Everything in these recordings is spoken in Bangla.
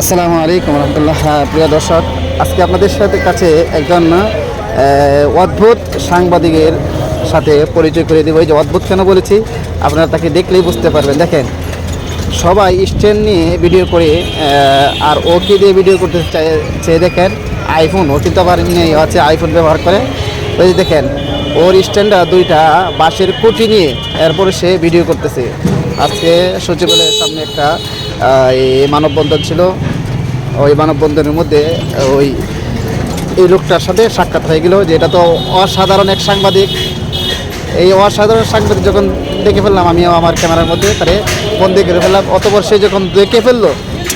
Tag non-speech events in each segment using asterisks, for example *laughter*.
আসসালামু আলাইকুম রহমতুল্লাহ। হ্যাঁ, প্রিয় দর্শক আজকে আপনাদের সাথে কাছে একজন অদ্ভুত সাংবাদিকের সাথে পরিচয় করে দেবো। এই যে অদ্ভুত কেন বলেছি? আপনারা তাকে দেখলেই বুঝতে পারবেন। দেখেন সবাই স্ট্যান্ড নিয়ে ভিডিও করে আর ও দিয়ে ভিডিও করতে চেয়ে দেখেন আইফোন ও কিন্তু আবার নিয়ে আছে আইফোন ব্যবহার করে। ওই যে দেখেন ওর স্ট্যান্ডটা দুইটা বাঁশের কুটি নিয়ে এরপরে সে ভিডিও করতেছে। আজকে সচিবালয়ের সামনে একটা এই মানববন্ধন ছিল। ওই মানববন্ধনের মধ্যে ওই এই লোকটার সাথে সাক্ষাৎ হয়ে গেল যে এটা তো অসাধারণ এক সাংবাদিক। এই অসাধারণ সাংবাদিক যখন দেখে ফেললাম আমিও আমার ক্যামেরার মধ্যে তারে বন্দি করে ফেললাম। অতপর সে যখন দেখে ফেলল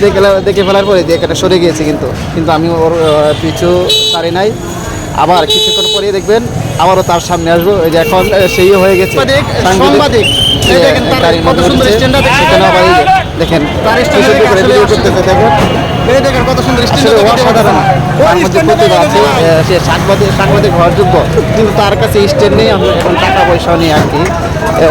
দেখে দেখে ফেলার পরে একটা সরে গিয়েছে কিন্তু। কিন্তু আমি ওর পিছু সারি নাই। আবার কিছুক্ষণ পরে দেখবেন আবারও তার সামনে আসব। ওই যে এখন সেই হয়ে গেছে। সাংবাদিক। দেখেন আবার করতেছে দেখেন। কত সুন্দর আসলে অসাধারণ। তার মধ্যে প্রতিভা আছে সে সাংবাদিক সাংবাদিক হওয়ার যোগ্য। কিন্তু তার কাছে স্ট্যান্ড নেই আমরা এখন টাকা পয়সা নেই আর কি।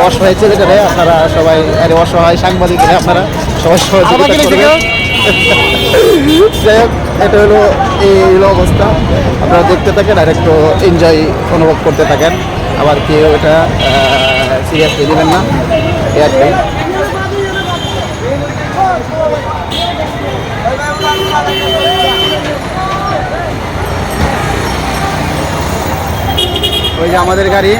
অসহায় ছেলেটারে আপনারা সবাই আরে অসহায় সাংবাদিকরা আপনারা সবাই সহযোগিতা করবেন। *laughs* যাই হোক এটা হলো এই হলো অবস্থা। আপনারা দেখতে থাকেন আর একটু এনজয় অনুভব করতে থাকেন। আবার কেউ এটা সিরিয়াসলি নেবেন না। এই আর কি ওই যে আমাদের গাড়ি।